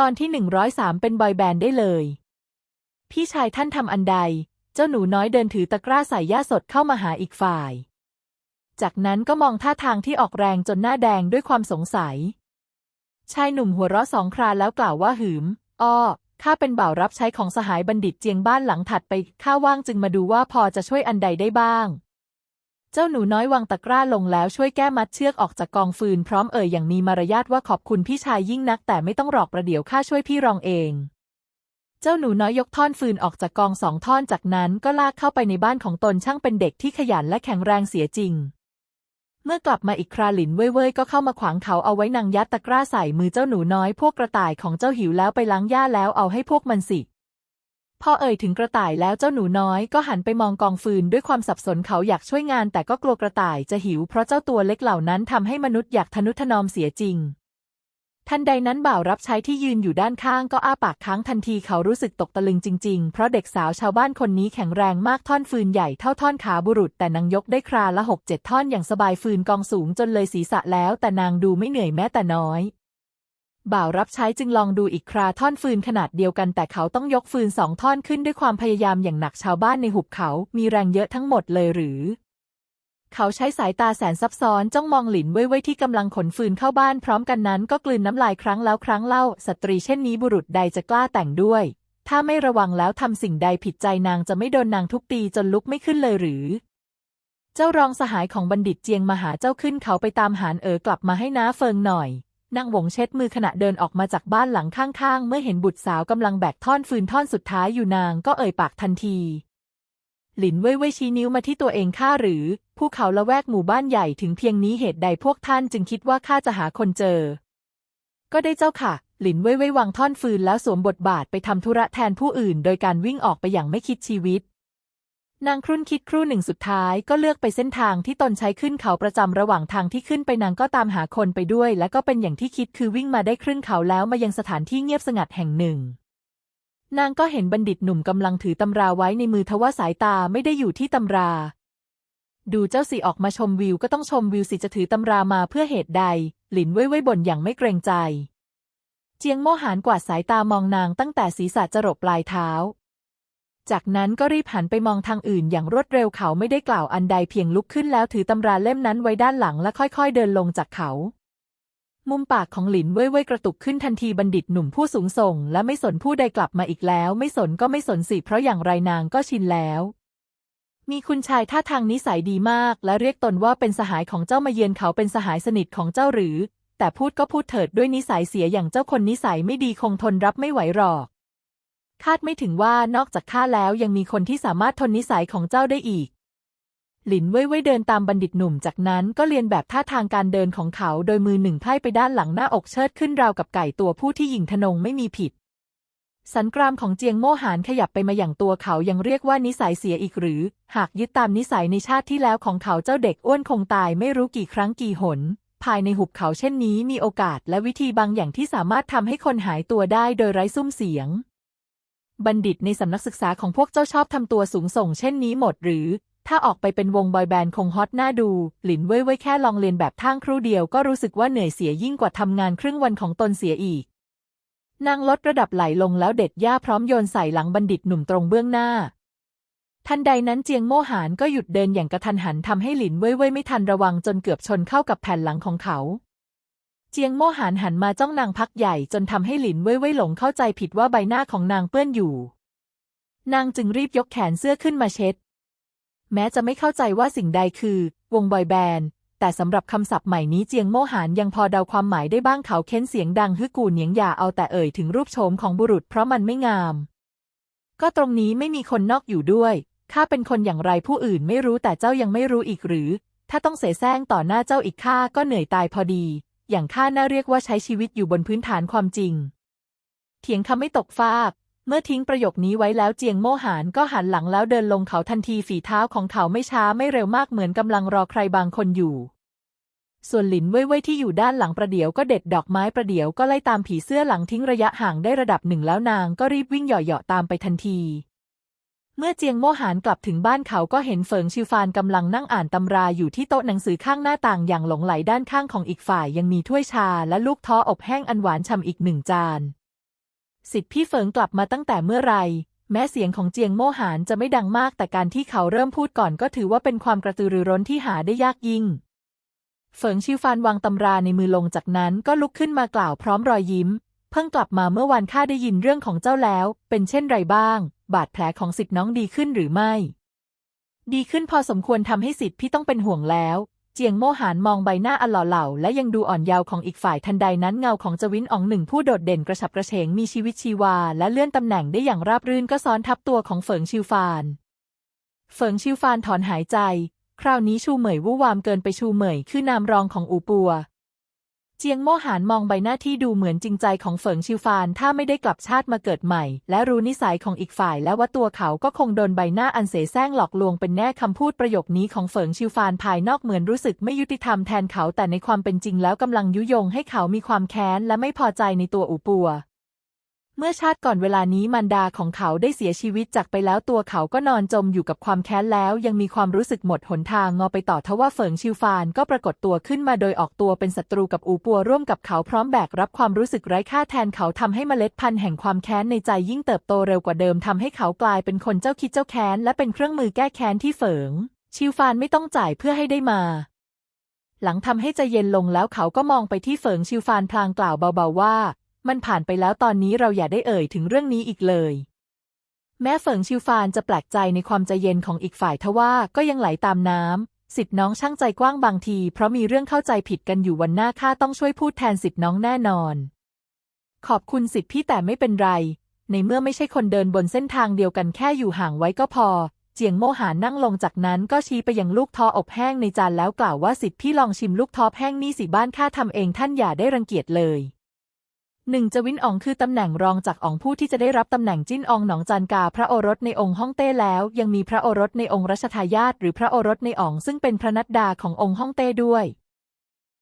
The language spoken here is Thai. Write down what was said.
ตอนที่หนึ่งร้อยสามเป็นบอยแบนด์ได้เลย พี่ชายท่านทำอันใด เจ้าหนูน้อยเดินถือตะกร้าใส่หญ้าสดเข้ามาหาอีกฝ่าย จากนั้นก็มองท่าทางที่ออกแรงจนหน้าแดงด้วยความสงสัย ชายหนุ่มหัวเราะสองคราแล้วกล่าวว่าหืม อ้อข้าเป็นบ่าวรับใช้ของสหายบัณฑิตเจียงบ้านหลังถัดไปข้าว่างจึงมาดูว่าพอจะช่วยอันใดได้บ้าง เจ้าหนูน้อยวางตะกร้าลงแล้วช่วยแก้มัดเชือกออกจากกองฟืนพร้อมเอ่ยอย่างมีมารยาทว่าขอบคุณพี่ชายยิ่งนัก แต่ไม่ต้องหรอกประเดี๋ยวข้าช่วยพี่รองเอง เจ้าหนูน้อยยกท่อนฟืนออกจากกองสองท่อนจากนั้นก็ลากเข้าไปในบ้านของตนช่างเป็นเด็กที่ขยันและแข็งแรงเสียจริง เมื่อกลับมาอีกคราหลินเว่ยเว่ยก็เข้ามาขวางเขาเอาไว้นางยัดตะกร้าใส่มือเจ้าหนูน้อยพวกกระต่ายของเจ้าหิวแล้วไปล้างหญ้าแล้วเอาให้พวกมันสิ พอเอ่ยถึงกระต่ายแล้วเจ้าหนูน้อยก็หันไปมองกองฟืนด้วยความสับสนเขาอยากช่วยงาน แต่ก็กลัวกระต่ายจะหิวเพราะเจ้าตัวเล็กเหล่านั้นทำให้มนุษย์อยากทนุถนอมเสียจริง ทันใดนั้นบ่าวรับใช้ที่ยืนอยู่ด้านข้างก็อ้าปากค้างทันทีเขารู้สึกตกตะลึงจริงๆ เพราะเด็กสาวชาวบ้านคนนี้แข็งแรงมากท่อนฟืนใหญ่เท่าท่อนขาบุรุษ แต่นางยกได้คราละหกเจ็ดท่อนอย่างสบายฟืนกองสูงจนเลยศีรษะแล้ว แต่นางดูไม่เหนื่อยแม้แต่น้อย บ่าวรับใช้จึงลองดูอีกคราท่อนฟืนขนาดเดียวกันแต่เขาต้องยกฟืนสองท่อนขึ้นด้วยความพยายามอย่างหนักชาวบ้านในหุบเขามีแรงเยอะทั้งหมดเลยหรือ เขาใช้สายตาแสนซับซ้อนจ้องมองหลินเว่ยเว่ยที่กำลังขนฟืนเข้าบ้านพร้อมกันนั้นก็กลืนน้ำลายครั้งแล้วครั้งเล่า สตรีเช่นนี้บุรุษใดจะกล้าแต่งด้วย ถ้าไม่ระวังแล้วทำสิ่งใดผิดใจนางจะไม่โดนนางทุบตีจนลุกไม่ขึ้นเลยหรือเจ้ารองสหายของบัณฑิตเจียงมาหาเจ้าขึ้นเขาไปตามหานเอ๋อกลับมาให้น้าเฟิงหน่อย นางหวงเช็ดมือขณะเดินออกมาจากบ้านหลังข้างๆ เมื่อเห็นบุตรสาวกำลังแบกท่อนฟืนท่อนสุดท้ายอยู่นางก็เอ่ยปากทันที หลินเว่ยเว่ยชี้นิ้วมาที่ตัวเองข้าหรือผู้เขาละแวกหมู่บ้านใหญ่ถึงเพียงนี้เหตุใดพวกท่านจึงคิดว่าข้าจะหาคนเจอ ก็ได้เจ้าค่ะ หลินเว่ยเว่ยวางท่อนฟืนแล้วสวมบทบาทไปทำธุระแทนผู้อื่น โดยการวิ่งออกไปอย่างไม่คิดชีวิต นางครุ่นคิดครู่หนึ่งสุดท้ายก็เลือกไปเส้นทางที่ตนใช้ขึ้นเขาประจำระหว่างทางที่ขึ้นไปนางก็ตามหาคนไปด้วย และก็เป็นอย่างที่คิดคือวิ่งมาได้ครึ่งเขาแล้วมายังสถานที่เงียบสงัดแห่งหนึ่ง นางก็เห็นบัณฑิตหนุ่มกำลังถือตำราไว้ในมือทว่าสายตาไม่ได้อยู่ที่ตำรา ดูเจ้าสิออกมาชมวิวก็ต้องชมวิวสิจะถือตำรามาเพื่อเหตุใด หลินเว่ยเว่ยบ่นอย่างไม่เกรงใจ เจียงโมหานกวาดสายตามองนางตั้งแต่ศีรษะจรดปลายเท้า จากนั้นก็รีบหันไปมองทางอื่นอย่างรวดเร็วเขาไม่ได้กล่าวอันใดเพียงลุกขึ้นแล้วถือตำราเล่มนั้นไว้ด้านหลังและค่อยๆ เดินลงจากเขา มุมปากของหลินเว่ยเว่ยกระตุกขึ้นทันทีบัณฑิตหนุ่มผู้สูงส่ง และไม่สนผู้ใดกลับมาอีกแล้ว ไม่สนก็ไม่สนสิเพราะอย่างไรนางก็ชินแล้ว มีคุณชายท่าทางนิสัยดีมาก และเรียกตนว่าเป็นสหายของเจ้ามาเยือนเขาเป็นสหายสนิทของเจ้าหรือ แต่พูดก็พูดเถิดด้วยนิสัยเสียอย่างเจ้าคนนิสัยไม่ดีคงทนรับไม่ไหวหรอก คาดไม่ถึงว่านอกจากข้าแล้วยังมีคนที่สามารถทนนิสัยของเจ้าได้อีก หลินเว่ยเว่ยเดินตามบัณฑิตหนุ่มจากนั้นก็เรียนแบบท่าทางการเดินของเขาโดยมือหนึ่งไพ่ไปด้านหลังหน้าอกเชิดขึ้นราวกับไก่ตัวผู้ที่ยิงทนงไม่มีผิด สันกรามของเจียงโม่หานขยับไปมาอย่างตัวเขายังเรียกว่านิสัยเสียอีกหรือ หากยึดตามนิสัยในชาติที่แล้วของเขาเจ้าเด็กอ้วนคงตายไม่รู้กี่ครั้งกี่หนภายในหุบเขาเช่นนี้มีโอกาสและวิธีบางอย่างที่สามารถทำให้คนหายตัวได้โดยไร้ซุ้มเสียง บัณฑิตในสำนักศึกษาของพวกเจ้าชอบทำตัวสูงส่งเช่นนี้หมดหรือ ถ้าออกไปเป็นวงบอยแบนด์คงฮอตหน่าดู หลินเว่ยเว่ยแค่ลองเรียนแบบท่างครู่เดียวก็รู้สึกว่าเหนื่อยเสียยิ่งกว่าทำงานครึ่งวันของตนเสียอีก นางลดระดับไหลลงแล้วเด็ดหญ้าพร้อมโยนใส่หลังบัณฑิตหนุ่มตรงเบื้องหน้าทันใดนั้นเจียงโมหานก็หยุดเดินอย่างกระทันหันทำให้หลินเว่ยเว่ยไม่ทันระวังจนเกือบชนเข้ากับแผ่นหลังของเขา เจียงโม่หานหันมาจ้องนางพักใหญ่จนทำให้หลินเว่ยเว่ยหลงเข้าใจผิดว่าใบหน้าของนางเปื้อนอยู่ นางจึงรีบยกแขนเสื้อขึ้นมาเช็ด แม้จะไม่เข้าใจว่าสิ่งใดคือ วงบอยแบนด์ แต่สำหรับคำศัพท์ใหม่นี้เจียงโม่หานยังพอเดาความหมายได้บ้างเขาเค้นเสียงดังฮึกูเหนียงอย่าเอาแต่เอ่ยถึงรูปโฉมของบุรุษเพราะมันไม่งาม ก็ตรงนี้ไม่มีคนนอกอยู่ด้วยข้าเป็นคนอย่างไรผู้อื่นไม่รู้แต่เจ้ายังไม่รู้อีกหรือ ถ้าต้องเสแสร้งต่อหน้าเจ้าอีกข้าก็เหนื่อยตายพอดี อย่างข้าน่าเรียกว่าใช้ชีวิตอยู่บนพื้นฐานความจริง เถียงคำไม่ตกฟาก เมื่อทิ้งประโยคนี้ไว้แล้วเจียงโม่หานก็หันหลังแล้วเดินลงเขาทันทีฝีเท้าของเขาไม่ช้าไม่เร็วมากเหมือนกำลังรอใครบางคนอยู่ส่วนหลินเว่ยเว่ยที่อยู่ด้านหลังประเดี๋ยวก็เด็ดดอกไม้ประเดี๋ยวก็ไล่ตามผีเสื้อหลังทิ้งระยะห่างได้ระดับหนึ่งแล้วนางก็รีบวิ่งเหยาะๆตามไปทันที เมื่อเจียงโมหานกลับถึงบ้านเขาก็เห็นเฟิงชิวฟานกำลังนั่งอ่านตำราอยู่ที่โต๊ะหนังสือข้างหน้าต่างอย่างหลงไหลด้านข้างของอีกฝ่ายยังมีถ้วยชาและลูกท้ออบแห้งอันหวานฉ่ำอีกหนึ่งจาน สิทธิพี่เฟิงกลับมาตั้งแต่เมื่อไหรแม้เสียงของเจียงโมหานจะไม่ดังมากแต่การที่เขาเริ่มพูดก่อนก็ถือว่าเป็นความกระตือรือร้นที่หาได้ยากยิ่ง เฟิงชิวฟานวางตำราในมือลงจากนั้นก็ลุกขึ้นมากล่าวพร้อมรอยยิ้ม เพิ่งกลับมาเมื่อวานข้าได้ยินเรื่องของเจ้าแล้ว เป็นเช่นไรบ้าง บาดแผลของสิทธิ์น้องดีขึ้นหรือไม่ ดีขึ้นพอสมควรทำให้สิทธิ์พี่ต้องเป็นห่วงแล้ว เจียงโมหานมองใบหน้าอันหล่อเหลาและยังดูอ่อนเยาว์ของอีกฝ่ายทันใดนั้นเงาของจวินอองหนึ่งผู้โดดเด่นกระฉับกระเฉงมีชีวิตชีวา และเลื่อนตำแหน่งได้อย่างราบรื่นก็ซ้อนทับตัวของเฟิงชิวฟาน เฟิงชิวฟานถอนหายใจ คราวนี้ชูเหมยวู่วามเกินไปชูเหมยคือนามรองของอูปัว เจียงโม่หานมองใบหน้าที่ดูเหมือนจริงใจของเฟิงชิวฟาน ถ้าไม่ได้กลับชาติมาเกิดใหม่ และรู้นิสัยของอีกฝ่าย และว่าตัวเขาก็คงโดนใบหน้าอันเสแสร้งหลอกลวงเป็นแน่คำพูดประโยคนี้ของเฟิงชิวฟานภายนอกเหมือนรู้สึกไม่ยุติธรรมแทนเขาแต่ในความเป็นจริงแล้วกำลังยุยงให้เขามีความแค้นและไม่พอใจในตัวอูปัว เมื่อชาติก่อนเวลานี้มารดาของเขาได้เสียชีวิตจากไปแล้วตัวเขาก็นอนจมอยู่กับความแค้นแล้ว ยังมีความรู้สึกหมดหนทางงอไปต่อทว่าเฟิงชิวฟานก็ปรากฏตัวขึ้นมาโดยออกตัวเป็นศัตรูกับอูปัวร่วมกับเขาพร้อมแบกรับความรู้สึกไร้ค่าแทนเขาทำให้เมล็ดพันธุ์แห่งความแค้นในใจยิ่งเติบโตเร็วกว่าเดิมทำให้เขากลายเป็นคนเจ้าคิดเจ้าแค้นและเป็นเครื่องมือแก้แค้นที่เฟิงชิวฟานไม่ต้องจ่ายเพื่อให้ได้มาหลังทำให้ใจเย็นลงแล้วเขาก็มองไปที่เฟิงชิวฟานพลางกล่าวเบาๆว่า มันผ่านไปแล้วตอนนี้เราอย่าได้เอ่ยถึงเรื่องนี้อีกเลย แม้เฟิงชิวฟานจะแปลกใจในความใจเย็นของอีกฝ่ายทว่าก็ยังไหลตามน้ำสิทธิ์น้องช่างใจกว้างบางที เพราะมีเรื่องเข้าใจผิดกันอยู่วันหน้าข้าต้องช่วยพูดแทนสิทธิ์น้องแน่นอน ขอบคุณสิทธิ์พี่แต่ไม่เป็นไร ในเมื่อไม่ใช่คนเดินบนเส้นทางเดียวกันแค่อยู่ห่างไว้ก็พอ เจียงโมหานนั่งลงจากนั้นก็ชี้ไปยังลูกท้ออบแห้งในจานแล้วกล่าวว่าสิทธิ์พี่ลองชิมลูกท้อแห้งนี่สิบ้านข้าทำเองท่านอย่าได้รังเกียจเลย หนึ่งจวินอองคือตำแหน่งรองจากอองผู้ที่จะได้รับตำแหน่งจิ้นอองหนองจันกาพระโอรสในองค์ฮ่องเต้แล้ว ยังมีพระโอรสในองค์รัชทายาทหรือพระโอรสในอองซึ่งเป็นพระนัดดาขององค์ฮ่องเต้ด้วย